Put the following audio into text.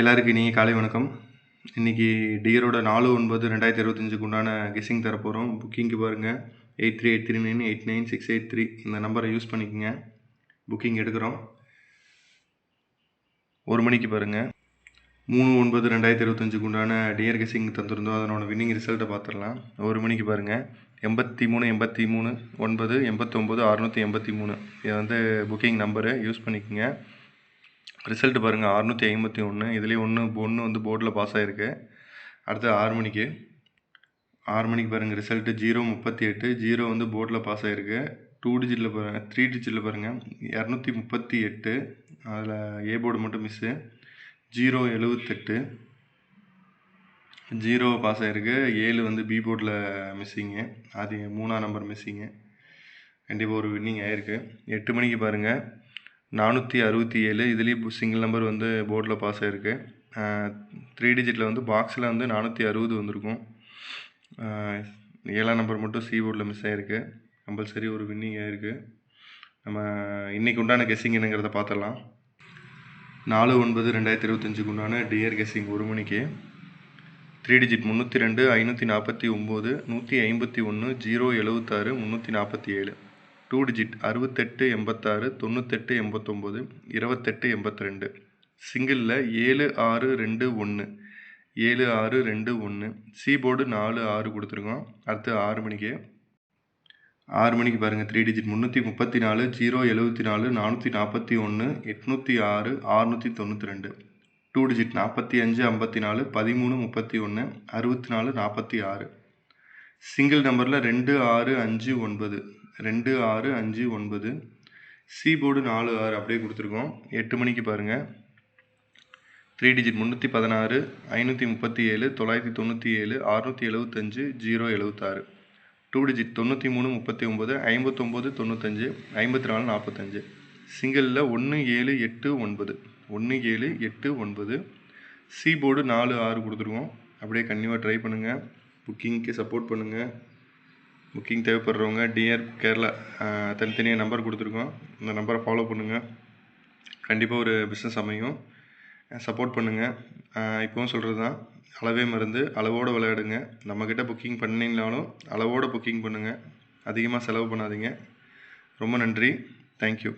எல்லாருக்கும் இனிய காலை வணக்கம். இன்றைக்கி டியரோட நாலு ஒன்பது ரெண்டாயிரத்தி இருபத்தஞ்சுக்கு உண்டான கெஸ்ஸிங் தரப்போகிறோம் புக்கிங்க்கு பாருங்கள் eight three eight three nine eight nine six eight three இந்த நம்பரை யூஸ் பண்ணிக்கோங்க. புக்கிங் எடுக்கிறோம். ஒரு மணிக்கு பாருங்கள் மூணு ஒன்பது ரெண்டாயிரத்தி இருபத்தஞ்சுக்கு உண்டான டியர் கெஸ்ஸிங் தந்திருந்தோம். அதனோட வின்னிங் ரிசல்ட்டை பார்த்துடலாம் ஒரு மணிக்கு பாருங்கள் எண்பத்தி மூணு எண்பத்தி மூணு ஒன்பது எண்பத்தொம்போது அறுநூற்றி எண்பத்தி மூணு. இது வந்து புக்கிங் நம்பரு. யூஸ் பண்ணிக்கோங்க. ரிசல்ட் பாருங்கள் அறுநூற்றி ஐம்பத்தி ஒன்று இதுலேயும் ஒன்று ஒன்று வந்து போர்டில் பாஸ் ஆகிருக்கு அடுத்து ஆறு மணிக்கு. ஆறு மணிக்கு பாருங்கள் ரிசல்ட்டு ஜீரோ முப்பத்தி எட்டு. ஜீரோ வந்து போர்டில் பாஸ் ஆகிருக்கு டூ டிஜிட்டில் பாருங்கள் த்ரீ டிஜிட்டில் பாருங்கள் இரநூத்தி முப்பத்தி எட்டு. அதில் ஏ போர்டு மட்டும் மிஸ்ஸு ஜீரோ எழுவத்தெட்டு. ஜீரோ பாஸ் ஆகிருக்கு ஏழு வந்து பி போர்டில் மிஸ்ஸிங்கு அது மூணாம் நம்பர் மிஸ்ஸிங்கு கண்டிப்பாக ஒரு வின்னிங் ஆகிருக்கு எட்டு மணிக்கு பாருங்கள் நானூற்றி அறுபத்தி ஏழு. இதுலேயும் சிங்கிள் நம்பர் வந்து போர்டில் பாஸ் ஆகிருக்கு த்ரீ டிஜிட்டில் வந்து பாக்ஸில் வந்து நானூற்றி அறுபது வந்திருக்கும். ஏழாம் நம்பர் மட்டும் சி போர்டில் மிஸ் ஆகிருக்கு கம்பல்சரி ஒரு வின்னிங் ஆகிருக்கு நம்ம இன்றைக்கு உண்டான கெஸ்ஸிங் என்னங்கிறத பார்த்துடலாம் நாலு ஒன்பது ரெண்டாயிரத்தி இருபத்தஞ்சுக்கு உண்டான டியர் கெஸ்ஸிங் ஒரு மணிக்கு. த்ரீ டிஜிட் முந்நூற்றி ரெண்டு ஐநூற்றி நாற்பத்தி ஒம்பது நூற்றி ஐம்பத்தி ஒன்று ஜீரோ எழுபத்தாறு முந்நூற்றி நாற்பத்தி ஏழு. டூ டிஜிட் அறுபத்தெட்டு எண்பத்தாறு தொண்ணூத்தெட்டு எண்பத்தொம்போது இருபத்தெட்டு எண்பத்தி ரெண்டு சிங்கிளில் ஏழு ஆறு ரெண்டு ஒன்று ஏழு ஆறு ரெண்டு ஒன்று சீபோர்டு நாலு ஆறு கொடுத்துருக்கோம். அடுத்து ஆறு மணிக்கு. ஆறு மணிக்கு பாருங்கள் த்ரீ டிஜிட் முந்நூற்றி முப்பத்தி நாலு ஜீரோ எழுபத்தி நாலு நானூற்றி நாற்பத்தி ஒன்று எட்நூற்றி ஆறு ஆறுநூற்றி தொண்ணூற்றி ரெண்டு டூ டிஜிட் நாற்பத்தி அஞ்சு ஐம்பத்தி நாலு பதிமூணு முப்பத்தி ஒன்று அறுபத்தி நாலு நாற்பத்தி ஆறு. சிங்கிள் நம்பரில் ரெண்டு ஆறு அஞ்சு ஒன்பது. ரெண்டு ஆறு அஞ்சு ஒன்பது. சி போர்டு நாலு ஆறு அப்படியே கொடுத்துருக்கோம். எட்டு மணிக்கு பாருங்கள் த்ரீ டிஜிட் முந்நூற்றி பதினாறு ஐநூற்றி முப்பத்தி ஏழு தொள்ளாயிரத்தி தொண்ணூற்றி ஏழு அறுநூற்றி எழுபத்தஞ்சு ஜீரோ எழுபத்தாறு டூ டிஜிட் தொண்ணூற்றி மூணு முப்பத்தி ஒம்பது ஐம்பத்தொம்போது தொண்ணூத்தஞ்சு ஐம்பத்தி நாலு நாற்பத்தஞ்சு சிங்கிளில் ஒன்று ஏழு எட்டு ஒன்பது. ஒன்று ஏழு எட்டு ஒன்பது. சி போர்டு நாலு ஆறு கொடுத்துருக்கோம். அப்படியே கண்டிப்பாக ட்ரை பண்ணுங்கள் புக்கிங்க்கு சப்போர்ட் பண்ணுங்கள் புக்கிங் தேவைப்படுறவங்க டிஆர் கேரளா தனித்தனியாக நம்பர் கொடுத்துருக்கோம். இந்த நம்பரை ஃபாலோ பண்ணுங்கள் கண்டிப்பாக ஒரு பிஸ்னஸ் அமையும். சப்போர்ட் பண்ணுங்கள் இப்போவும் சொல்கிறது தான் அளவே மருந்து அளவோடு விளையாடுங்க. நம்மக்கிட்ட புக்கிங் பண்ணிங்கனாலும் அளவோடு புக்கிங் பண்ணுங்கள் அதிகமாக செலவு பண்ணாதீங்க. ரொம்ப நன்றி. தேங்க்யூ